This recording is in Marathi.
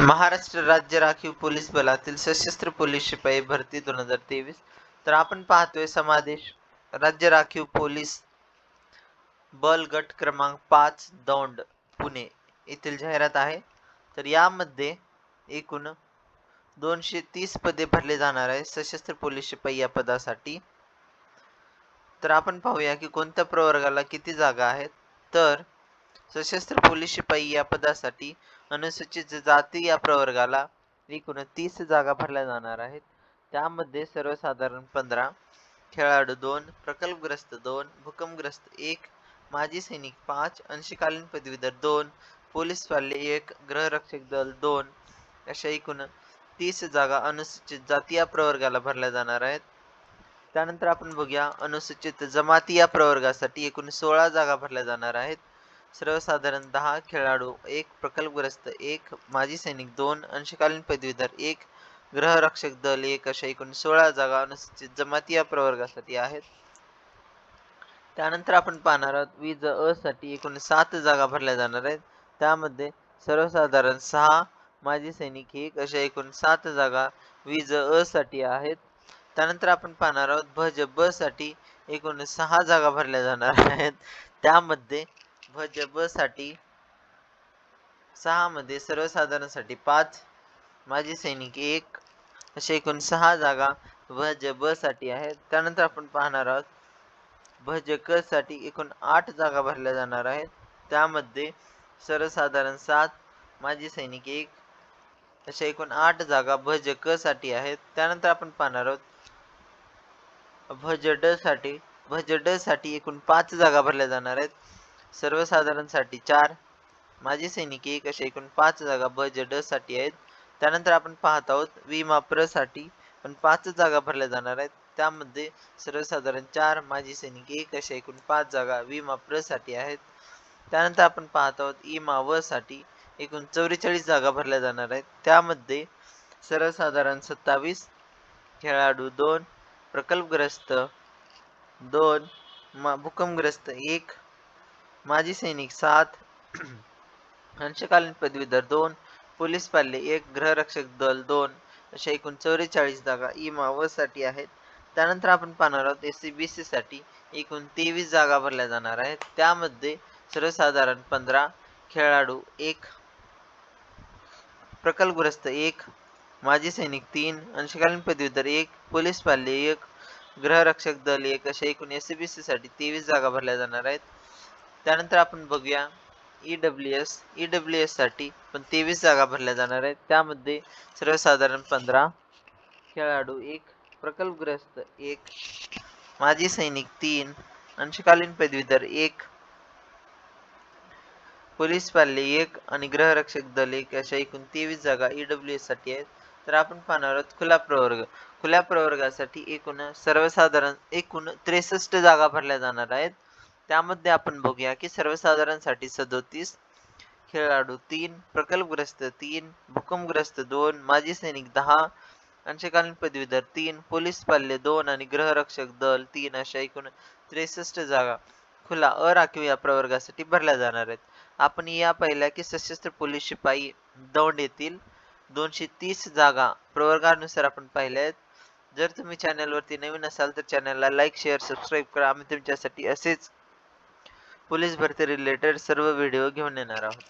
महाराष्ट्र राज्य राखीव पोलीस बलातील सशस्त्र पोलीस शिपाई भरती दोन हजार तेवीस. तर आपण पाहतोय समादेश. राज्य राखीव पोलीस बल गट क्रमांक पाच दौंड पुणे येथील जाहिरात आहे. तर यामध्ये एकूण दोनशे तीस पदे भरले जाणार आहे सशस्त्र पोलीस शिपाई या पदासाठी. तर आपण पाहूया की कोणत्या प्रवर्गाला किती जागा आहेत. तर सशस्त्र पोलीस शिपाई या पदासाठी अनुसूचित जाती या प्रवर्गाला एकूण तीस जागा भरल्या जाणार आहेत. त्यामध्ये सर्वसाधारण पंधरा खेळाडू दोन प्रकल्पग्रस्त दोन भूकंपग्रस्त एक माजी सैनिक पाच अंशकालीन पदवीधर दोन पोलीस पाल्य एक गृहरक्षक दल दोन अशा एकूण तीस जागा अनुसूचित जाती या प्रवर्गाला भरल्या जाणार आहेत. त्यानंतर आपण बघूया अनुसूचित जमाती या प्रवर्गासाठी एकूण सोळा जागा भरल्या जाणार आहेत. सर्वसाधारण दहा खेळाडू एक प्रकल्पग्रस्त एक माजी सैनिक दोन अंशकालीन पदवीधर एक ग्रहरक्षक दल एक अशा एकूण सोळा जागा अनुसूचित जमाती या प्रवर्गासाठी आहेत. त्यानंतर आपण पाहणार आहोत वीज अ साठी एकूण सात जागा भरल्या जाणार आहेत. त्यामध्ये सर्वसाधारण सहा माजी सैनिक एक अशा एकूण सात जागा वीज अ साठी आहेत. त्यानंतर आपण पाहणार आहोत भज ब साठी एकूण सहा जागा भरल्या जाणार आहेत. त्यामध्ये भज ब साठी सहा मध्ये सर्वसाधारणसाठी पाच. माजी सैनिक एक. अशा एकूण सहा जागा भज ब साठी आहेत. त्यानंतर आपण पाहणार आहोत भ ज क साठी एकूण आठ जागा भरल्या जाणार आहेत. त्यामध्ये सर्वसाधारण सात माजी सैनिक एक. अशा एकूण आठ जागा भ ज क साठी आहेत. त्यानंतर आपण पाहणार आहोत भ ज ड साठी भ ज ड साठी एकूण पाच जागा भरल्या जाणार आहेत. सर्वसाधारणसाठी चार. माजी सैनिक एक अशा एकूण पाच जागा भज ड साठी आहेत. त्यानंतर आपण पाहत आहोत विमा प्रसाठी पण पाच जागा भरल्या जाणार आहेत. त्यामध्ये सर्वसाधारण चार माजी सैनिक एक अशा एकूण पाच जागा विमा प्रसाठी आहेत. त्यानंतर आपण पाहत आहोत इमा व साठी एकूण चौवेचाळीस जागा भरल्या जाणार आहेत. त्यामध्ये सर्वसाधारण सत्तावीस खेळाडू दोन प्रकल्पग्रस्त दोन भूकंपग्रस्त एक माजी सैनिक सात अंशकालीन पदवीधर दोन पोलीस पाल्ले एक गृहरक्षक दल दोन अशा एकूण चौवेचाळीस जागा इमा व साठी आहेत. त्यानंतर आपण पाहणार आहोत एस सी बी सी साठी एकूण तेवीस जागा भरल्या जाणार आहेत. त्यामध्ये सर्वसाधारण पंधरा खेळाडू एक प्रकल्पग्रस्त एक माजी सैनिक तीन अंशकालीन पदवीधर एक पोलीस पाल्ले एक गृहरक्षक दल एक अशा एकूण एस सी बी सी साठी तेवीस जागा भरल्या जाणार आहेत. त्यानंतर आपण बघूया E W S E W एससाठी पण तेवीस जागा भरल्या जाणार आहेत. त्यामध्ये सर्वसाधारण पंधरा खेळाडू एक प्रकल्पग्रस्त एक माजी सैनिक तीन अंशकालीन पदवीधर एक पोलीस पाल्ले एक आणि गृहरक्षक दल एक अशा एकूण तेवीस जागा ई डब्ल्यू एससाठी आहेत. तर आपण पाहणार आहोत खुला प्रवर्ग. खुल्या प्रवर्गासाठी एकूण सर्वसाधारण एकूण त्रेसष्ट जागा भरल्या जाणार आहेत. त्यामध्ये आपण बघूया की सर्वसाधारणसाठी सदोतीस खेळाडू तीन प्रकल्पग्रस्त तीन भूकंपग्रस्त दोन माजी सैनिक दहा अंशकालीन पदवीधर तीन पोलीस पाल्य दोन आणि गृहरक्षक दल तीन अशा एकूण त्रेसष्ट जागा खुला अराखीव या प्रवर्गासाठी भरल्या जाणार आहेत. आपण या पाहिल्या की सशस्त्र पोलीस शिपाई दौंड येथील दोनशे तीस जागा प्रवर्गानुसार आपण पाहिल्या आहेत. जर तुम्ही चॅनलवरती नवीन असाल तर चॅनलला लाईक शेअर सबस्क्राईब करा. आम्ही तुमच्यासाठी असेच पोलीस भरती रिलेटेड सर्व व्हिडिओ घेऊन येणार आहोत.